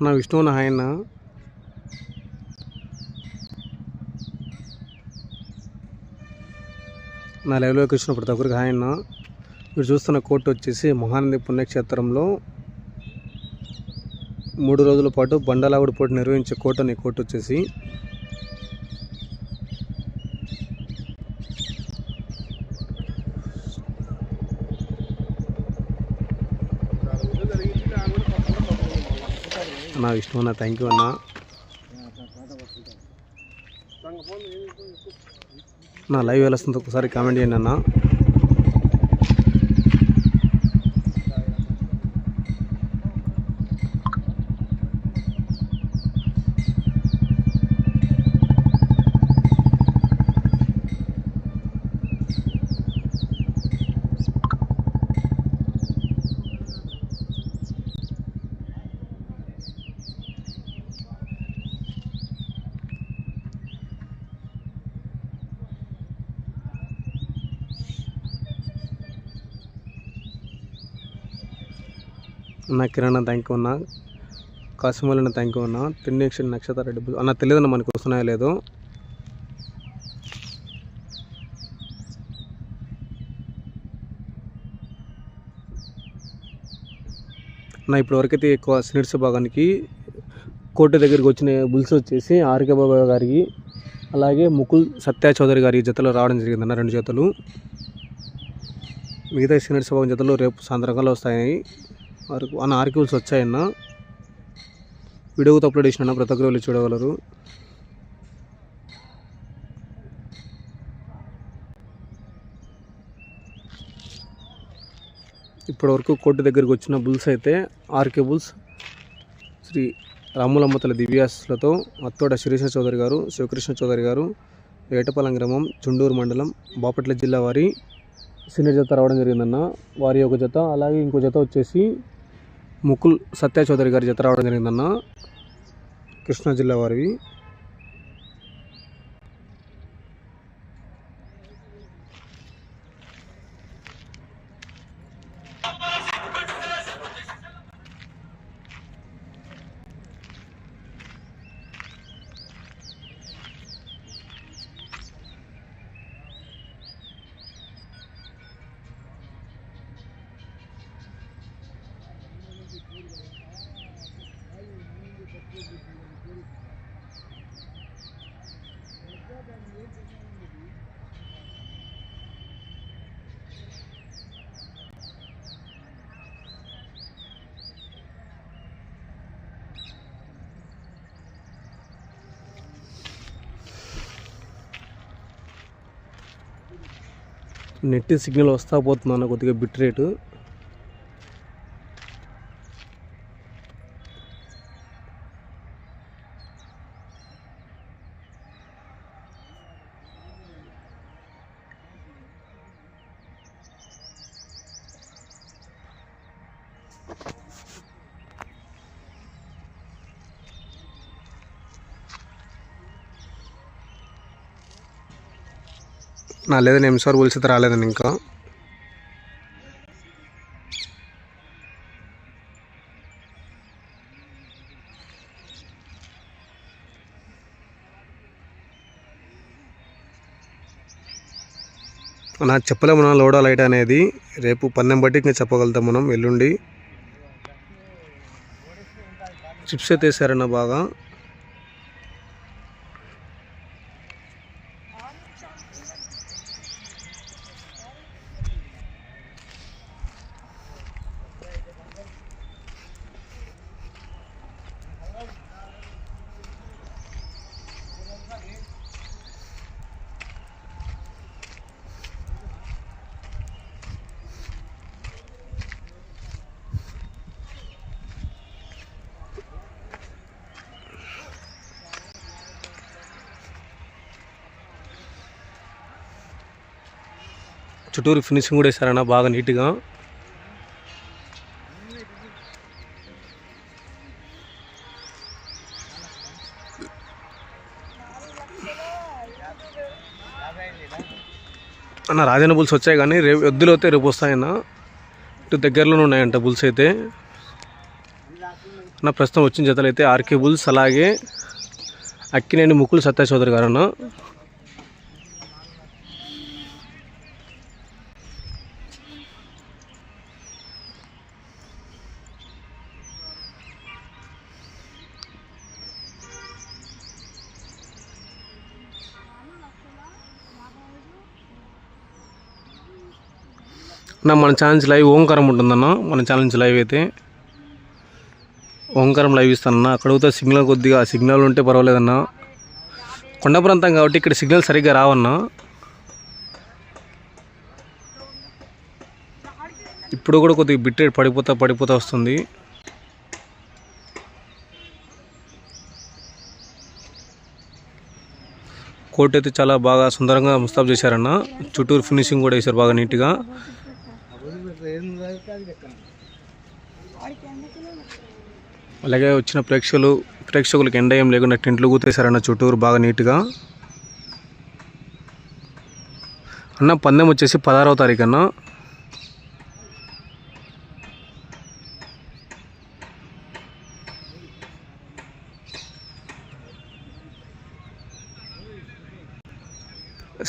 నా విష్ణు నా ఆయన. నా లైవ్లోకి వచ్చిన ప్రతి ఒక్కరికి హాయ్ మీరు చూస్తున్న కోర్టు వచ్చేసి మహానంది పుణ్యక్షేత్రంలో మూడు రోజుల పాటు బండలావుడి పోటీ నిర్వహించే కోర్టు అనే కోర్టు వచ్చేసి విష్ణు అన్న థ్యాంక్ యూ అన్న. నా లైవ్ వెళ్ళొస్తుంది ఒకసారి కామెంట్ చేయండి అన్న. అన్న కిరణ్ థ్యాంక్ యూ అన్న కాసిమల్ థ్యాంక్ యూ అన్న తిన్నేక్షన్ నక్షత్ర డబ్బులు అన్న తెలియదన్న మనకు వస్తున్నాయో లేదో. నా ఇప్పటివరకైతే ఎక్కువ స్నిట్స్ భాగానికి కోర్టు దగ్గరికి వచ్చిన బుల్స్ వచ్చేసి ఆర్కే బాబా గారికి అలాగే ముకుల్ సత్య చౌదరి గారి జతలో రావడం జరిగిందన్న రెండు జతలు. మిగతా సీనియర్ భాగం జతలు రేపు సాయంత్రంగా వస్తాయి. అరకు అన్న ఆర్కిల్స్ వచ్చాయన్న. వీడియోకి అప్లోడ్ చేసిన ప్రతి ఒక్కరు వెళ్ళి చూడగలరు. ఇప్పటివరకు కోర్టు దగ్గరికి వచ్చిన బుల్స్ అయితే ఆర్కే బుల్స్ శ్రీ రాములమ్మతల దివ్యాసులతో అత్తోట శిరీష చౌదరి గారు శివకృష్ణ చౌదరి గారు వేటపాలెం గ్రామం చుండూరు మండలం బాపట్ల జిల్లా వారి సీనియర్ జత రావడం జరిగిందన్న. వారి ఒక జత అలాగే ఇంకో జత వచ్చేసి ముకుల్ సత్య చౌదరి గారి జత రావడం జరిగిందన్న. కృష్ణా జిల్లా వారివి. నెట్ సిగ్నల్ వస్తా పోతుందన్న కొద్దిగా బిట్ రేటు. నా లేదని ఎంసార్ పోలిసితే రాలేదని ఇంకా? నా చెప్పలేము నా లోడా లైట్ అనేది. రేపు పన్నెం బట్టి ఇంకా చెప్పగలుగుతాం మనం ఎల్లుండి. చిప్స్ అయితే వేసారన్న బాగా? చుట్టూరు ఫినిషింగ్ కూడా వేసారన్న బాగా నీట్గా. అన్న రాజన్న బుల్స్ వచ్చాయి కానీ రేపు ఎద్దులు అయితే రేపు వస్తాయన్న. ఇటు దగ్గరలోనే ఉన్నాయంట బుల్స్ అయితే. అన్న ప్రస్తుతం వచ్చిన జతలు అయితే ఆర్కే బుల్స్ అలాగే అక్కినేని ముకుల్ సత్య చౌదరి గారు అన్న అన్న మన ఛానల్ లైవ్ ఓంకారం ఉంటుందన్న. మన ఛానల్ లైవ్ అయితే ఓంకారం లైవ్ ఇస్తానన్న. అక్కడ పోతే సిగ్నల్ కొద్దిగా సిగ్నల్ ఉంటే పర్వాలేదన్న. కొండ ప్రాంతం కాబట్టి ఇక్కడ సిగ్నల్ సరిగ్గా రావన్న. ఇప్పుడు కూడా కొద్దిగా బిట్ పడిపోతా పడిపోతా వస్తుంది. కోట్ అయితే చాలా బాగా సుందరంగా ముస్తాబ్ చేశారన్న. చుట్టూరు ఫినిషింగ్ కూడా వేశారు బాగా నీట్గా. అలాగే వచ్చిన ప్రేక్షకులు ప్రేక్షకులకు ఎండ ఏం లేకుండా టెంట్లు కూతేశారన్న చుట్టూరు బాగా నీట్గా. అన్న పందెం వచ్చేసి పదహారవ తారీఖు అన్న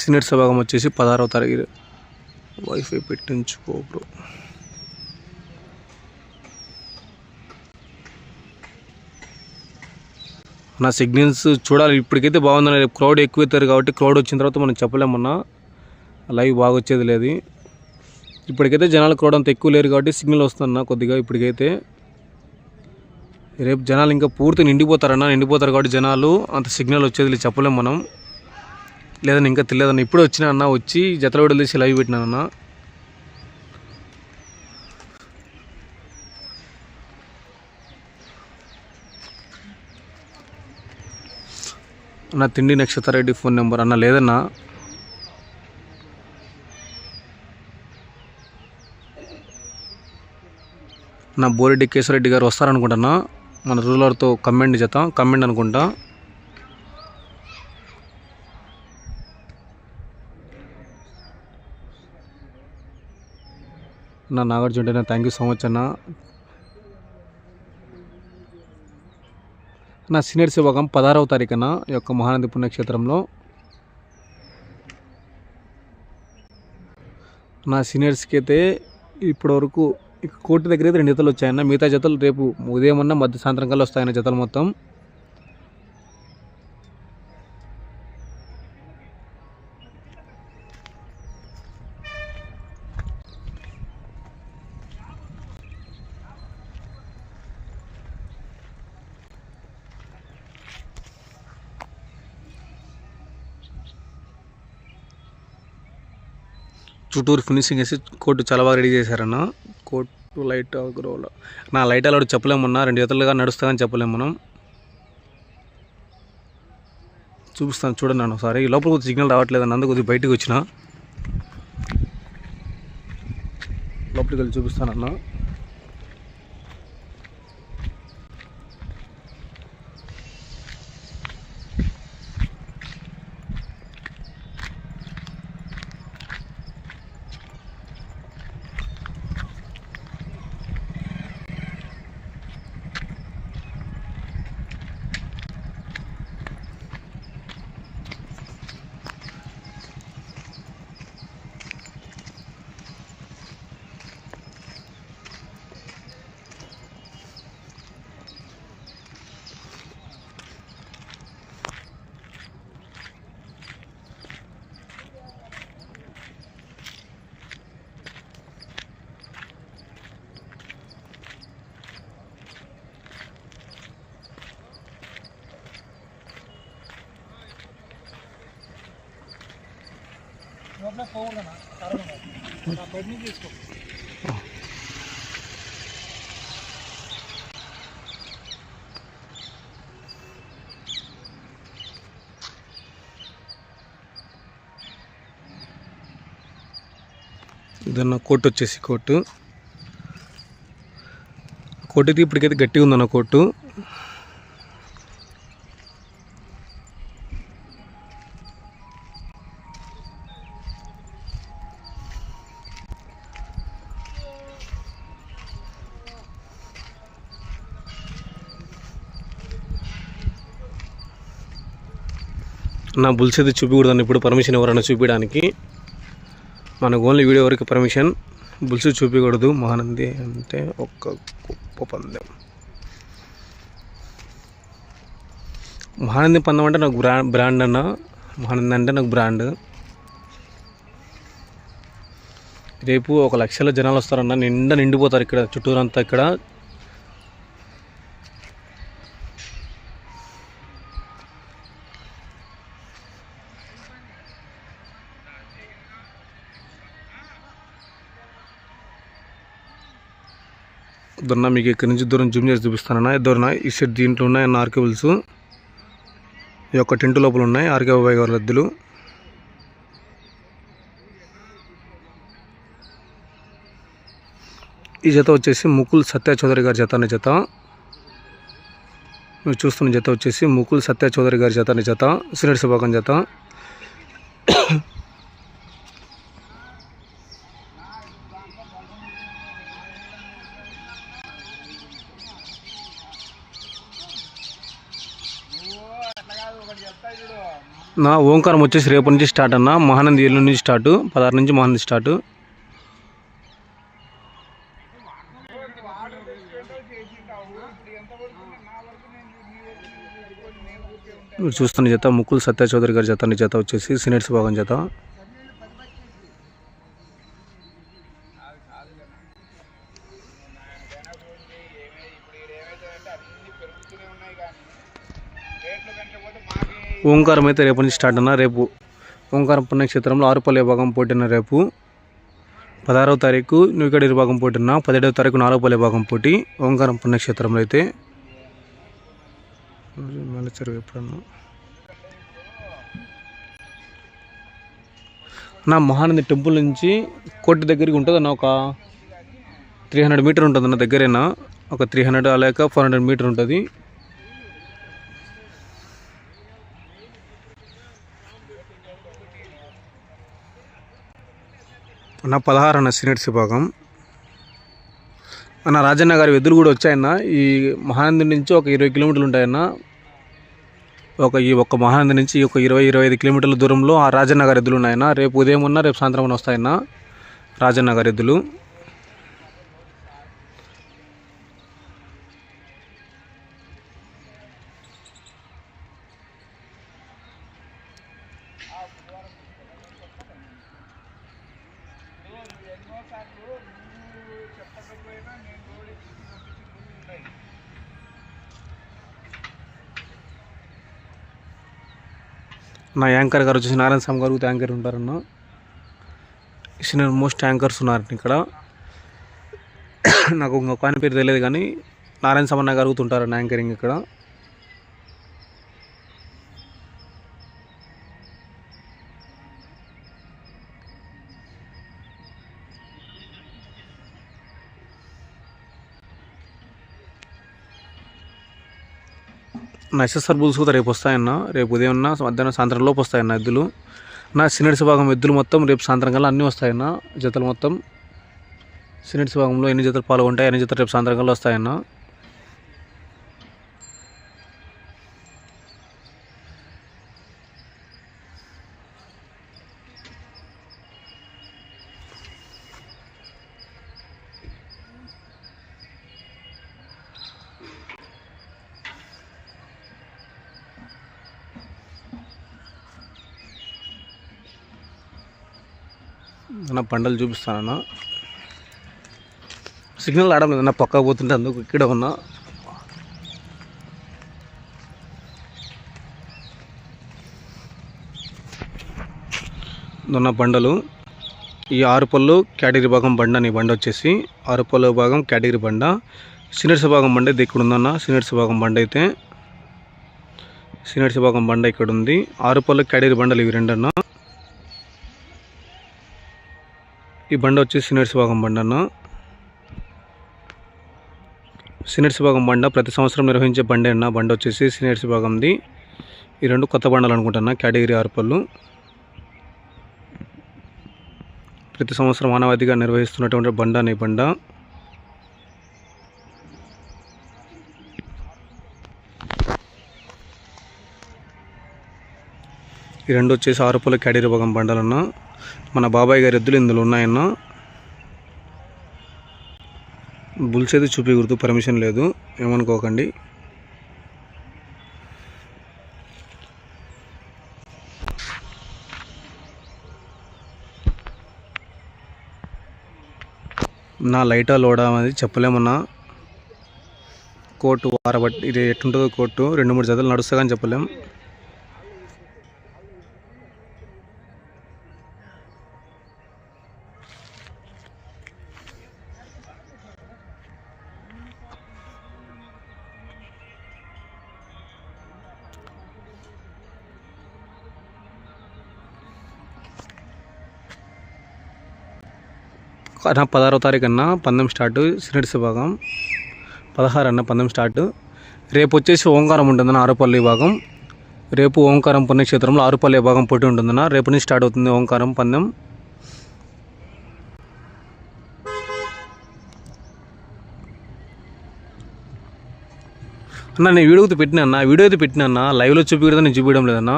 సీనియర్ సభాగం వచ్చేసి పదహారవ తారీఖు. వైఫై పెట్టించుకో బ్రో నా సిగ్నల్స్ చూడాలి. ఇప్పటికైతే బాగుందని రేపు క్రౌడ్ ఎక్కువైతారు కాబట్టి క్రౌడ్ వచ్చిన తర్వాత మనం చెప్పలేమన్నా లైవ్ బాగా వచ్చేది లేదు. ఇప్పటికైతే జనాలు క్రౌడ్ అంత ఎక్కువ లేరు కాబట్టి సిగ్నల్ వస్తుందన్న కొద్దిగా ఇప్పటికైతే. రేపు జనాలు ఇంకా పూర్తి నిండిపోతారన్న నిండిపోతారు కాబట్టి జనాలు అంత సిగ్నల్ వచ్చేది చెప్పలేము మనం. లేదని ఇంకా తెలియదన్న ఇప్పుడే వచ్చిన అన్న వచ్చి జతల విడదీసి లైవ్ పెట్టినానన్న అన్న. తిండి నక్షత్ర రెడ్డి ఫోన్ నెంబర్. అన్న లేదన్నా. నా బోరెడ్డి కేశవరెడ్డి గారు వస్తారనుకుంటున్నా మన రూలర్తో కమెంట్ జత కమెంట్ అనుకుంటా. నా Nagarjuna thank you so much అన్న. నా సీనియర్ శివకం పదహారవ తారీఖున ఈ యొక్క మహానంది పుణ్యక్షేత్రంలో. నా సీనియర్స్కి అయితే ఇప్పటివరకు ఇక కోర్టు దగ్గర అయితే రెండు జతలు వచ్చాయన్న మిగతా జతలు రేపు ఉదయం అన్న మధ్య సాయంత్రం కల్లా వస్తాయన్న జతలు మొత్తం. చుట్టూరు ఫినిషింగ్ వేసి కోర్టు చాలా బాగా రెడీ చేశారన్న. కోర్టు లైట్ గ్రోలో నా లైట్ అలా చెప్పలేమన్నా రెండు జతలుగా నడుస్తుందని చెప్పలేము మనం. చూపిస్తాను చూడండి అన్న ఒకసారి. లోపల కొద్దిగా సిగ్నల్ రావట్లేదన్న అందుకు కొద్దిగా బయటకు వచ్చిన. లోపలికి వెళ్ళి చూపిస్తానన్నా. ఇదన్న కోట్ వచ్చేసి కోర్టు కోర్టు అయితే ఇప్పటికైతే గట్టిగా ఉందన్న కోర్టు నా బుల్స్ అయితే ఇప్పుడు పర్మిషన్ ఎవరైనా చూపించడానికి మనకు ఓన్లీ వీడియో వరకు పర్మిషన్ బుల్స్ చూపించకూడదు మహానంది అంటే ఒక్క గొప్ప పందెం. మహానంది పందం అంటే నాకు బ్రాండ్ బ్రాండ్ అన్న. మహానంది అంటే నాకు బ్రాండ్ రేపు ఒక లక్షల జనాలు వస్తారన్న నిండా నిండిపోతారు ఇక్కడ చుట్టూరంతా ఇక్కడ. దొన్న మీకు ఇక్కడి నుంచి దూరం జూమ్ చేసి చూపిస్తానన్నా. దొరన ఈ సెట్ దీంట్లో ఉన్నాయి అన్న ఆర్కేబుల్స్ ఈ యొక్క టెంట్ లోపల ఉన్నాయి ఆర్కే బాబాయ్ గారి లద్దులు. ఈ జత వచ్చేసి ముకుల్ సత్య చౌదరి గారి జత అనే జత. మీరు చూస్తున్న జత వచ్చేసి ముకుల్ సత్య చౌదరి గారి జత అనే జత సిరెడ్ శుభాకం జత. నా ఓంకారం వచ్చేసి రేపు నుంచి స్టార్ట్ అన్న. మహానంది ఏళ్ళ నుంచి స్టార్ట్. పదహారు నుంచి మహానంది స్టార్ట్. మీరు చూస్తున్న జత ముకుల్ సత్య చౌదరి గారి జత జత వచ్చేసి సినెట్స్ భాగం జత. ఓంకారం అయితే రేపు నుంచి స్టార్ట్ అన్న రేపు ఓంకారం పుణ్యక్షేత్రంలో ఆరుపల్లి భాగం పోటీన రేపు పదహారవ తారీఖు న్యూకడేరి భాగం పోటీన పదిహేడవ తారీఖు నాలుగుపల్లి భాగం పోటీ ఓంకారం పుణ్యక్షేత్రంలో అయితే. చెరువు ఎప్పుడన్నా. నా మహానంది టెంపుల్ నుంచి కోటి దగ్గరికి ఉంటుంది అన్న ఒక త్రీ హండ్రెడ్ మీటర్ ఉంటుంది అన్న దగ్గరేనా? ఒక త్రీ హండ్రెడ్ అలాక ఫోర్ హండ్రెడ్ మీటర్ ఉంటుంది. అన్న పదహారు అన్న సీనియర్స్ విభాగం అన్న రాజన్న గారి ఎద్దులు కూడా వచ్చాయన్న. ఈ మహానంది నుంచి ఒక ఇరవై కిలోమీటర్లు ఉంటాయన్న. ఒక ఈ ఒక్క మహానంది నుంచి ఒక ఇరవై ఇరవై ఐదు కిలోమీటర్ల దూరంలో ఆ రాజన్న గారి ఎద్దులు ఉన్నాయన్న. రేపు ఉదయం ఉన్న రేపు సాయంత్రం ఉన్న వస్తాయన్న రాజన్న గారి ఎద్దులు. నా యాంకర్ గారు వచ్చేసి నారాయణ స్వామి గారు యాంకర్ ఉంటారన్న. సీనియర్ మోస్ట్ యాంకర్స్ ఉన్నారు ఇక్కడ. నాకు ఇంకొక ఆయన పేరు తెలియదు కానీ నారాయణ సమన్న గారు ఉంటారన్న యాంకరింగ్ ఇక్కడ. నా బుల్స్ కూడా రేపు వస్తాయన్న. రేపు ఉదయం మధ్యాహ్నం సాయంత్రం లోపు వస్తాయన్న ఎద్దులు. నా సినిట్స్ భాగం ఎద్దులు మొత్తం రేపు సాయంత్రం కల్లా అన్నీ వస్తాయన్న. జతలు మొత్తం సినిట్స్ భాగంలో ఎన్ని జతలు పాల్గొంటాయి ఎన్ని జతలు రేపు సాయంత్రం కల్లా వస్తాయన్న. నా పండలు చూపిస్తానన్నా. సిగ్నల్ ఆడడం లేదన్న పక్క పోతుంటే అందుకు ఇక్కడ ఉన్నా. ఉన్న బండలు ఈ ఆరు పళ్ళు కేటగిరీ భాగం బండ అని బండ వచ్చేసి ఆరు పళ్ళు భాగం కేటగిరీ బండ. సీనియర్స్ భాగం బండ అయితే ఇక్కడ ఉందన్న సీనియర్స్ భాగం బండ అయితే. సీనియర్స్ భాగం బండ ఇక్కడ ఉంది. ఆరు పళ్ళు కేటగిరీ బండలు ఇవి రెండన్నా. ఈ బండ వచ్చి సినర్స్ భాగం బండ అన్న. సినర్స్ భాగం బండ ప్రతి సంవత్సరం నిర్వహించే బండే అన్న. బండ వచ్చేసి సినర్స్ భాగంది ఈ రెండు కొత్త బండలు అనుకుంటున్నా కేటగిరీ ఆర్పళ్ళు ప్రతి సంవత్సరం మానవాధిగా నిర్వహిస్తున్నటువంటి బండ అనే బండ. ఈ రెండు వచ్చేసి ఆరు రూపాయల భాగం బండలన్న మన బాబాయ్ గారి ఎద్దులు ఇందులో ఉన్నాయన్న. బుల్స్ అయితే చూపించకూడదు పర్మిషన్ లేదు ఏమనుకోకండి. నా లైటా లోడా అనేది చెప్పలేమన్నా కోర్టు వారబట్టి ఇది ఎట్టుంటుందో కోర్టు రెండు మూడు జతలు నడుస్తా కానీ చెప్పలేం. పదహారవ తారీఖు అన్న పందెం స్టార్ట్ సినెట్స్ భాగం పదహారు అన్న పందెం స్టార్ట్. రేపు వచ్చేసి ఓంకారం ఉంటుందన్న ఆరుపల్లి భాగం. రేపు ఓంకారం పుణ్యక్షేత్రంలో ఆరుపల్లి భాగం పోటీ ఉంటుందన్న. రేపు నుంచి స్టార్ట్ అవుతుంది ఓంకారం పందెం. అన్న నేను వీడియో అయితే పెట్టినా అన్న. వీడియో అయితే పెట్టినా అన్న. లైవ్లో చూపించడం నేను చూపించడం లేదన్న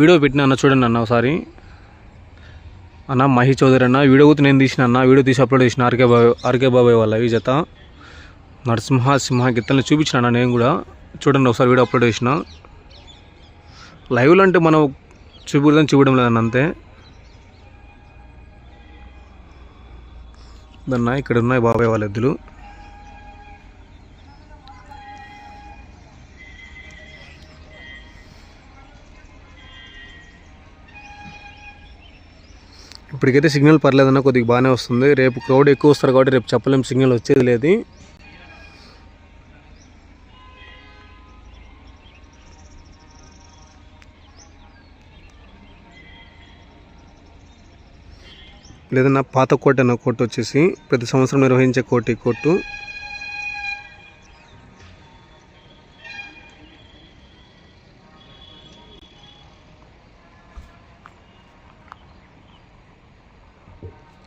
వీడియో పెట్టినా అన్న చూడండి అన్న ఒకసారి. అన్న మహి చౌదరి అన్న వీడియో కూడా నేను తీసిన అన్న వీడియో తీసి అప్లోడ్ చేసిన ఆర్కే బాబాయ్ ఆర్కే బాబాయ్ వాళ్ళ ఈ జత. నరసింహ సింహ గిత్తల్ని చూపించిన అన్న నేను కూడా. చూడండి ఒకసారి వీడియో అప్లోడ్ చేసిన. లైవ్లో అంటే మనం చూపిద్దాం చూపడం లేదన్న అంతే. దన్న ఇక్కడ ఉన్నాయి బాబాయ్ వాళ్ళ ఎద్దులు. ఇప్పటికైతే సిగ్నల్ పర్లేదన్న కొద్దిగా బాగానే వస్తుంది. రేపు క్రౌడ్ ఎక్కువ వస్తారు కాబట్టి రేపు చెప్పలేం సిగ్నల్ వచ్చేది లేదు. లేదన్నా పాత కోట అన్న కోర్టు వచ్చేసి ప్రతి సంవత్సరం నిర్వహించే కోర్టు ఈ court.